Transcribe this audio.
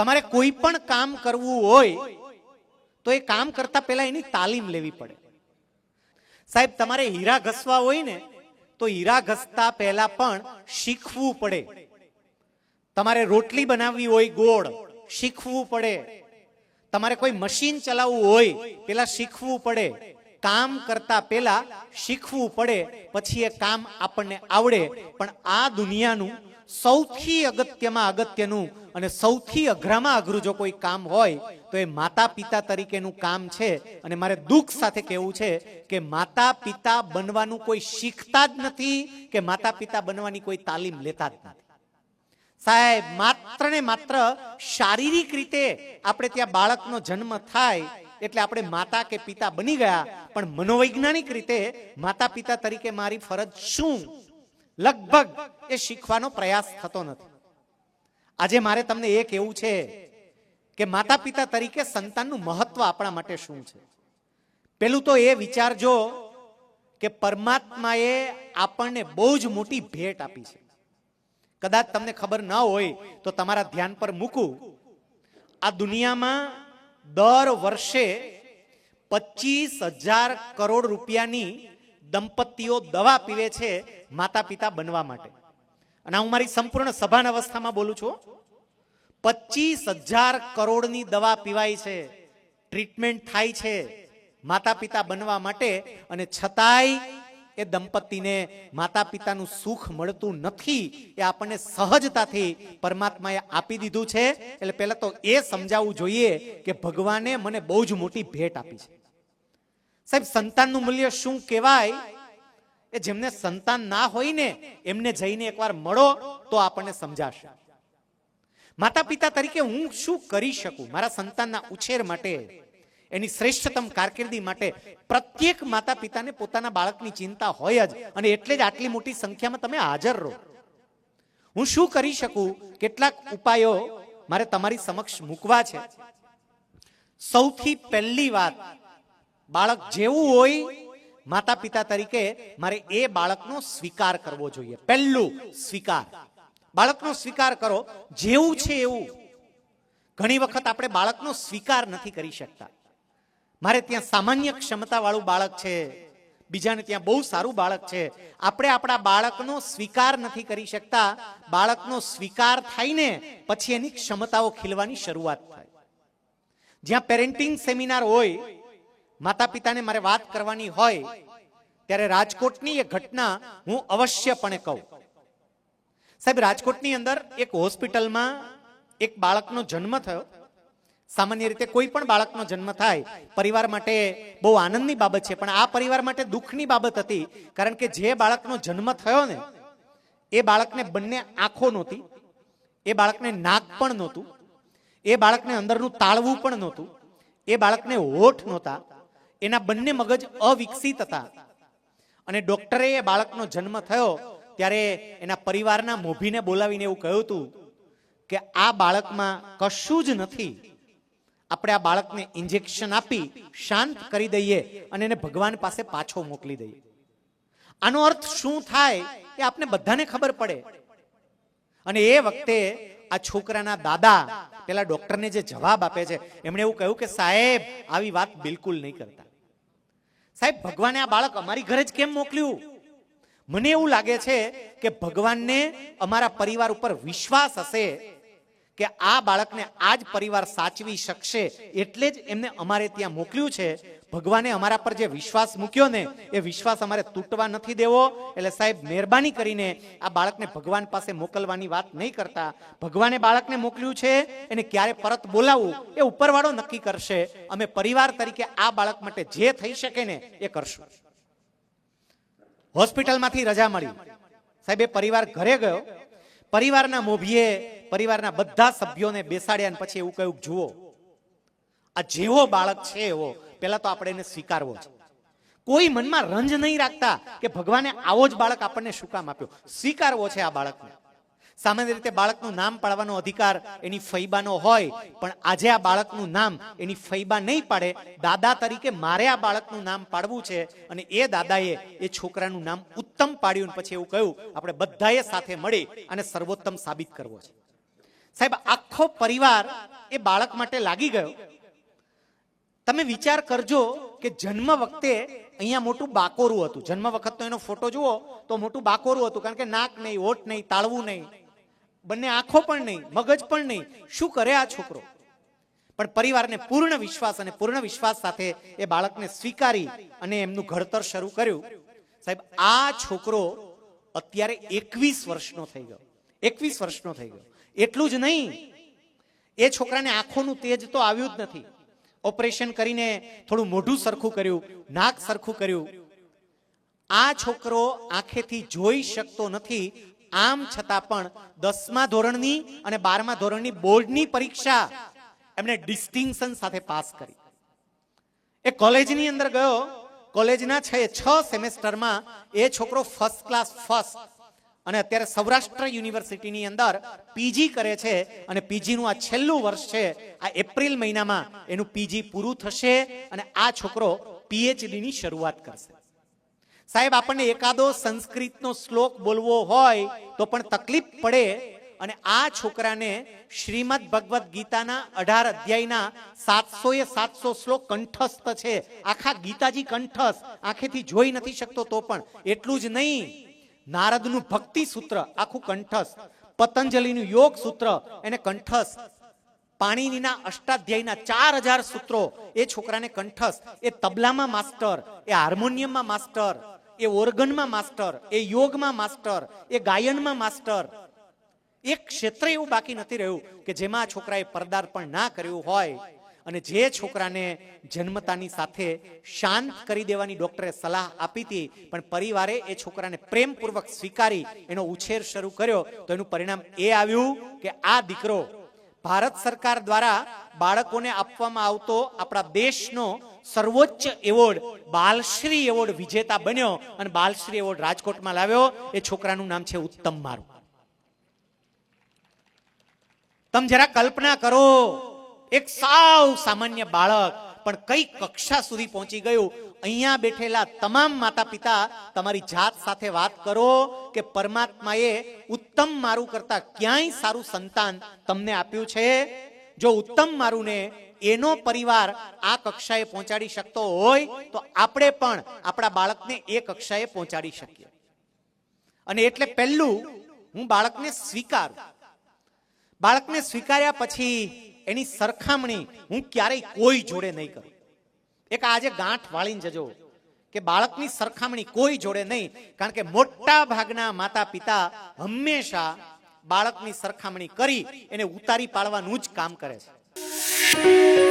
તમારે કોઈ પણ કામ કરવું હોય, તો એ કામ કરતા પહેલા એની તાલીમ લેવી પડે. સાહેબ, તમારે હીરા ઘસવા હોય ને, તો હીરા ઘસતા પહેલા પણ શીખવું પડે. તમારે રોટલી બનાવવી હોય ગોળ, શીખવું પડે. તમારે કોઈ મશીન ચલાવવું હોય, પેલા શીખવું પડે. કામ કરતા પહેલા શીખવું પડે, પછી એ કામ આપણને આવડે. પણ આ દુનિયાનું સૌથી અગત્યમાં અગત્યનું અને સૌથી અઘરામાં અઘરું જો કોઈ કામ હોય, તો એ માતા પિતા તરીકેનું કામ છે. અને મારે દુઃખ સાથે કહેવું છે કે માતા પિતા બનવાનું કોઈ શીખતા જ નથી કે માતા પિતા બનવાની કોઈ તાલીમ લેતા જ નથી. સાહેબ માત્ર ને માત્ર શારીરિક રીતે આપણે ત્યાં બાળકનો જન્મ થાય એટલે આપણે માતા કે પિતા બની ગયા, પણ મનોવૈજ્ઞાનિક રીતે માતા પિતા તરીકે મારી ફરજ શું? લગભગ એ શીખવાનો પ્રયાસ થતો નથી. આજે મારે તમને એ કહેવું છે કે માતા પિતા તરીકે સંતાનનું મહત્વ આપણા માટે શું છે? પેલું તો એ વિચારજો કે પરમાત્માએ આપણને બહુ જ મોટી ભેટ આપી છે. કદાચ તમને ખબર ન હોય તો તમારા ધ્યાન પર મૂકું. આ દુનિયામાં દર વર્ષે પચીસ હજાર કરોડ રૂપિયાની દંપતીઓ દવા પીવે છે માતા પિતા બનવા માટે. અને હું મારી સંપૂર્ણ સભાન અવસ્થામાં બોલું છું. પચીસ હજાર કરોડની દવા પીવાય છે. ટ્રીટમેન્ટ થાય છે માતા પિતા બનવા માટે અને છતાંય એ દંપતીને માતા પિતાનું સુખ મળતું નથી એ આપણને સહજતાથી પરમાત્માએ આપી દીધું છે. એટલે પહેલા તો એ સમજાવવું જોઈએ કે ભગવાને મને બહુ જ મોટી ભેટ આપી છે. સાહેબ, સંતાનનું મૂલ્ય શું કહેવાય? એ જેમને સંતાન ના હોય ને, એમને જઈને એકવાર મળો તો આપણને સમજાશે. માતા પિતા તરીકે હું શું કરી શકું? મારા સંતાનના ઉછેર માટે, એની શ્રેષ્ઠતમ કારકિર્દી માટે પ્રત્યેક માતા પિતાને પોતાના બાળકની ચિંતા હોય જ અને એટલે જ આટલી મોટી સંખ્યામાં તમે હાજર રહો. હું શું કરી શકું? કેટલાક ઉપાયો મારે તમારી સમક્ષ મૂકવા છે. સૌથી પહેલી વાત, બાળક જેવું હોય માતા પિતા તરીકે મારે એ બાળકનો સ્વીકાર કરવો જોઈએ. પહેલું સ્વીકાર. બાળકનો સ્વીકાર કરો. જેવું છે એવું. ઘણી વખત આપણે બાળકનો સ્વીકાર નથી કરી શકતા. મારે ત્યાં સામાન્ય ક્ષમતા વાળું બાળક છે. બીજાને ત્યાં બહુ સારું બાળક છે. આપણે આપણા બાળકનો સ્વીકાર નથી કરી શકતા. બાળકનો સ્વીકાર થાય ને પછી એની ક્ષમતાઓ ખીલવાની શરૂઆત થાય. જ્યાં પેરેન્ટિંગ સેમિનાર હોય માતા પિતાને મારે વાત કરવાની હોય, ત્યારે રાજકોટની એ ઘટના હું અવશ્યપણે કહું. સાહેબ, રાજકોટની અંદર એક હોસ્પિટલમાં એક બાળકનો જન્મ થયો. સામાન્ય રીતે કોઈ પણ બાળકનો જન્મ થાય, પરિવાર માટે બહુ આનંદની બાબત છે, પણ આ પરિવાર માટે દુઃખની બાબત હતી, કારણ કે જે બાળકનો જન્મ થયો ને, એ બાળકને બંને આંખો નહોતી, એ બાળકને નાક પણ નહોતું, એ બાળકને અંદરનું તાળવું પણ નહોતું, એ બાળકને હોઠ નહોતા એના બંને મગજ અવિકસિત હતા. અને ડોક્ટરે એ બાળકનો જન્મ થયો ત્યારે એના પરિવારના મોભીને બોલાવીને એવું કહ્યું હતું કે આ બાળકમાં કશું જ નથી. આપણે આ બાળકને ઇન્જેક્શન આપી શાંત કરી દઈએ અને એને ભગવાન પાસે પાછો મોકલી દઈએ. આનો અર્થ શું થાય એ આપને બધાને ખબર પડે. અને એ વખતે આ છોકરાના દાદા પેલા ડોક્ટરને જે જવાબ આપે છે, એમણે એવું કહ્યું કે સાહેબ, આવી વાત બિલકુલ નહીં કરતા. સાહેબ, ભગવાને આ બાળક અમારી ઘરે જ કેમ મોકલ્યું? મને એવું લાગે છે કે ભગવાનને અમારા પરિવાર ઉપર વિશ્વાસ હશે કે આ બાળકને આ જ પરિવાર સાચવી શકશે એટલે જ એમને અમારે ત્યાં મોકલ્યું છે. ભગવાને અમારા પર જે વિશ્વાસ મૂક્યો ને, એ વિશ્વાસ અમારે તૂટવા નથી દેવો. એટલે સાહેબ, મહેરબાની કરીને આ બાળકને ભગવાન પાસે મોકલવાની વાત નહીં કરતા. ભગવાને બાળકને મોકલ્યું છે, એને ક્યારે પરત બોલાવવું એ ઉપરવાળો નક્કી કરશે. અમે પરિવાર તરીકે આ બાળક માટે જે થઈ શકે ને, એ કરશું. હોસ્પિટલમાંથી રજા મળી. સાહેબ, એ પરિવાર ઘરે ગયો. પરિવારના મોભીએ પરિવારના બધા સભ્યોને બેસાડ્યા અને પછી એવું કહ્યું, જુઓ, આ જેવો બાળક છે એવો પેલા તો આપણે એને સ્વીકારવો છે. કોઈ મનમાં રંજ નહીં રાખતા કે ભગવાને આવો જ બાળક આપણને શું કામ આપ્યો? સ્વીકારવો છે આ બાળકને. સામાન્ય રીતે બાળકનું નામ પાડવાનો અધિકાર એની ફૈબાનો હોય, પણ આજે આ બાળકનું નામ એની ફૈબા નહીં પાડે. દાદા તરીકે મારે આ બાળકનું નામ પાડવું છે અને એ દાદાએ એ છોકરાનું નામ ઉત્તમ પાડ્યું પછી એવું કહ્યું, આપણે બધાએ સાથે મળી અને સર્વોત્તમ સાબિત કરવો છે. સાહેબ, આખો પરિવાર એ બાળક માટે લાગી ગયો. તમે વિચાર કરજો કે જન્મ વખતે અહીંયા મોટું બાકોરું હતું. જન્મ વખતનો એનો ફોટો જુઓ તો મોટું બાકોરું હતું, કારણ કે નાક નહીં, હોઠ નહીં, તાળવું નહીં. બંને આંખો પણ નહીં, મગજ પણ નહીં. શું કરે આ છોકરો? પણ પરિવારને પૂર્ણ વિશ્વાસ અને પૂર્ણ વિશ્વાસ સાથે એ બાળકને સ્વીકારી અને એમનું ઘડતર શરૂ કર્યું. સાહેબ, આ છોકરો અત્યારે એકવીસ વર્ષનો થઈ ગયો. એકવીસ વર્ષનો થઈ ગયો. એટલું જ નહીં. એ છોકરાને આંખોનું તેજ તો આવ્યું જ નથી. ઓપરેશન કરીને થોડું મોઢું સરખું કર્યું, નાક સરખું કર્યું. આ છોકરો આંખેથી જોઈ શકતો નથી આમ છતાં પણ દસમા ધોરણની અને બારમા ધોરણની બોર્ડની પરીક્ષા એમને ડિસ્ટિંક્શન સાથે પાસ કરી. એ કોલેજની અંદર ગયો, કોલેજના છે છ સેમેસ્ટરમાં એ છોકરો ફર્સ્ટ ક્લાસ ફર્સ્ટ અને અત્યારે સૌરાષ્ટ્ર યુનિવર્સિટીની અંદર પીજી કરે છે અને પીજીનું આ છેલ્લું વર્ષ છે, આ એપ્રિલ મહિનામાં એનું પીજી પૂરું થશે અને આ છોકરો પીએચડીની શરૂઆત કરશે. સાહેબ, આપણને એકાદો સંસ્કૃતનો શ્લોક બોલવો હોય તો પણ તકલીફ પડે. અને આ છોકરાને શ્રીમદ ભગવદ્ ગીતાના અઢાર અધ્યાયના સાતસો એ સાતસો શ્લોક કંઠસ્થ છે. આખા ગીતાજી કંઠસ્થ. આંખેથી જોઈ નથી શકતો તો પણ. એટલું જ નહીં. નારદનું ભક્તિ સૂત્ર, આખું કંઠસ્થ. પતંજલિનું યોગ સૂત્ર, એને કંઠસ્થ. પાણીનીના અષ્ટાધ્યાયના ચાર હજાર સૂત્રો, એ છોકરાને કંઠસ્થ. એ તબલામાં માસ્ટર, એ હાર્મોનિયમમાં માસ્ટર. એ ઓર્ગનમાં માસ્ટર, એ યોગમાં માસ્ટર, એ ગાયનમાં માસ્ટર. એક ક્ષેત્ર એવું બાકી નથી રહ્યું કે જેમાં આ છોકરાએ પર્દાર્પણ ના કર્યું હોય અને જે છોકરાને જન્મતાની સાથે શાંત કરી દેવાની ડોક્ટરે સલાહ આપી હતી, પણ પરિવારે એ છોકરાને પ્રેમપૂર્વક સ્વીકારી, એનો ઉછેર શરૂ કર્યો. તો એનું પરિણામ એ આવ્યું કે આ દીકરો ભારત સરકાર દ્વારા બાળકોને આપવામાં આવતો આપણા દેશનો સર્વોચ્ચ એવોર્ડ, બાલશ્રી એવોર્ડ વિજેતા બન્યો અને બાલશ્રી એવોર્ડ રાજકોટમાં લાવ્યો. એ છોકરાનું નામ છે ઉત્તમ મારું. તમે જરા કલ્પના કરો, એક સાવ સામાન્ય બાળક પણ કઈ કક્ષા સુધી પહોંચી ગયું? અહીંયા બેઠેલા તમામ માતા પિતા તમારી જાત સાથે વાત કરો કે પરમાત્માએ ઉત્તમ મારું કરતા ક્યાંય સારું સંતાન તમને આપ્યું છે? જો ઉત્તમ મારું ને એનો પરિવાર આ કક્ષાએ પહોંચાડી શકતો હોય, તો આપણે પણ આપણા બાળકને એ કક્ષાએ પહોંચાડી શકીએ. અને એટલે પહેલું હું બાળકને સ્વીકારું. બાળકને સ્વીકાર્યા પછી એની સરખામણી હું ક્યારેય કોઈ જોડે નહીં કરું. એક આજે ગાંઠ વાળીને જજો કે બાળકની સરખામણી કોઈ જોડે નહીં, કારણ કે મોટા ભાગના માતા પિતા હંમેશા બાળકની સરખામણી કરી, એને ઉતારી પાડવાનું જ કામ કરે છે.